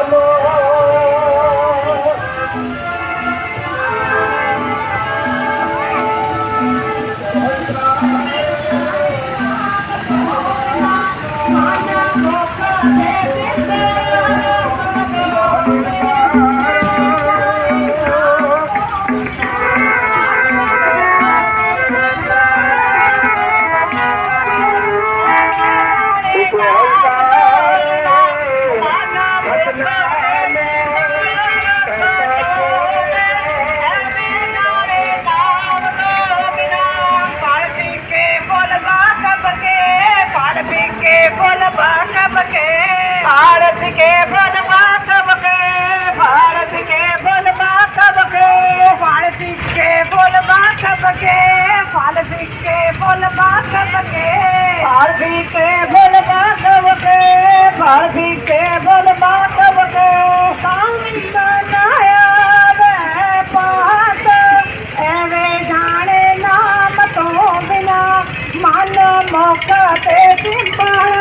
Hello. Yeah. बुलबाकब के भारत के बुलबाकब के भारत के बुलबाकब के भारत के बुलबाकब के भारत के बुलबाकब के भारती के बुलबाकब के भारती के बुलबाकब के सामी बनाया ਮੌਕਾ ਤੇ ਦਿੰਦਾ